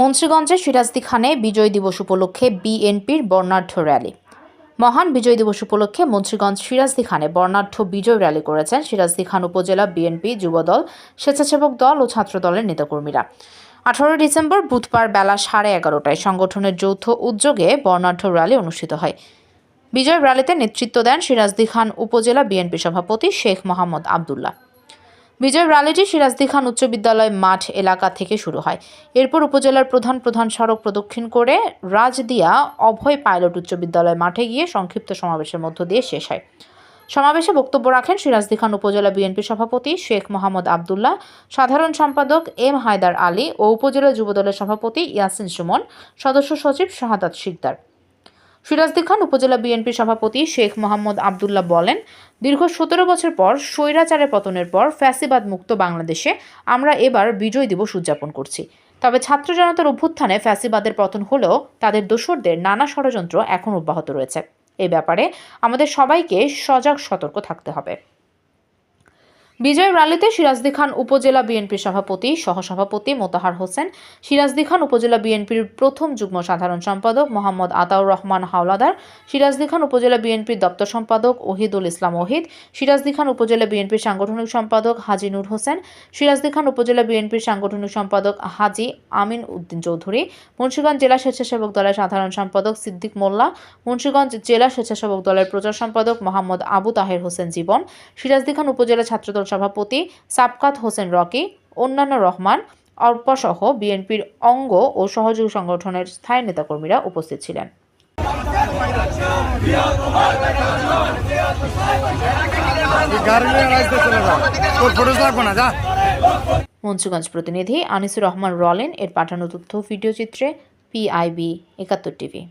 মুন্সিগঞ্জে সিরাজদি খানে বিজয় দিবস উপলক্ষে বিএনপির বর্ণাঢ্য র্যালি। মহান বিজয় দিবস উপলক্ষে মুন্সিগঞ্জ সিরাজদি খানে বর্ণাঢ্য বিজয় র্যালি করেছেন সিরাজদি খান উপজেলা বিএনপি যুবদল, স্বেচ্ছাসেবক দল ও ছাত্রদলের নেতাকর্মীরা। আঠারোই ডিসেম্বর বুধবার বেলা সাড়ে এগারোটায় সংগঠনের যৌথ উদ্যোগে বর্ণাঢ্য র্যালি অনুষ্ঠিত হয়। বিজয় র্যালিতে নেতৃত্ব দেন সিরাজদি খান উপজেলা বিএনপি সভাপতি শেখ মোহাম্মদ আবদুল্লাহ। বিজয় র্যালিটি সিরাজদি খান উচ্চ বিদ্যালয় মাঠ এলাকা থেকে শুরু হয়। এরপর উপজেলার প্রধান প্রধান সড়ক প্রদক্ষিণ করে রাজদিয়া অভয় পাইলট উচ্চ বিদ্যালয় মাঠে গিয়ে সংক্ষিপ্ত সমাবেশের মধ্য দিয়ে শেষ হয়। সমাবেশে বক্তব্য রাখেন সিরাজদি খান উপজেলা বিএনপি সভাপতি শেখ মোহাম্মদ আবদুল্লাহ, সাধারণ সম্পাদক এম হায়দার আলী ও উপজেলা যুবদলের সভাপতি ইয়াসিন সুমন, সদস্য সচিব শাহাদাত শিকদার। সিরাজদি খান উপজেলা বিএনপি সভাপতি শেখ মোহাম্মদ আবদুল্লাহ বলেন, দীর্ঘ সতেরো বছর পর স্বৈরাচারে পতনের পর ফ্যাসিবাদ মুক্ত বাংলাদেশে আমরা এবার বিজয় দিবস উদযাপন করছি। তবে ছাত্র জনতার অভ্যুত্থানে ফ্যাসিবাদের পতন হলেও তাদের দোসরদের নানা ষড়যন্ত্র এখন অব্যাহত রয়েছে। এ ব্যাপারে আমাদের সবাইকে সজাগ সতর্ক থাকতে হবে। বিজয় র্যালিতে সিরাজদি খান উপজেলা বিএনপির সভাপতি, সহসভাপতি মোতাহার হোসেন, সিরাজদি খান উপজেলা বিএনপির প্রথম যুগ্ম সাধারণ সম্পাদক মোহাম্মদ আতাউর রহমান হাওলাদার, সিরাজদি খান উপজেলা বিএনপির দপ্তর সম্পাদক ওহিদুল ইসলাম ওহিদ, সিরাজদি খান উপজেলা বিএনপির সাংগঠনিক সম্পাদক হাজি নূর হোসেন, সিরাজদি খান উপজেলা বিএনপির সাংগঠনিক সম্পাদক হাজি আমিন উদ্দিন চৌধুরী, মুন্সিগঞ্জ জেলা স্বেচ্ছাসেবক দলের সাধারণ সম্পাদক সিদ্দিক মোল্লা, মুন্সিগঞ্জ জেলা স্বেচ্ছাসেবক দলের প্রচার সম্পাদক মোহাম্মদ আবু তাহের হোসেন জীবন, সিরাজদি খান উপজেলা ছাত্রদল সভাপতি সাবকাত হোসেন রকি, অন্যান্য রহমান অর্পসহ বিএনপির অঙ্গ ও সহযোগী সংগঠনের স্থায়ী নেতাকর্মীরা উপস্থিত ছিলেন। মুন্সিগঞ্জ প্রতিনিধি আনিসুর রহমান রলেন এর পাঠানো তথ্য ভিডিও চিত্রে পিআইবি একাত্তর টিভি।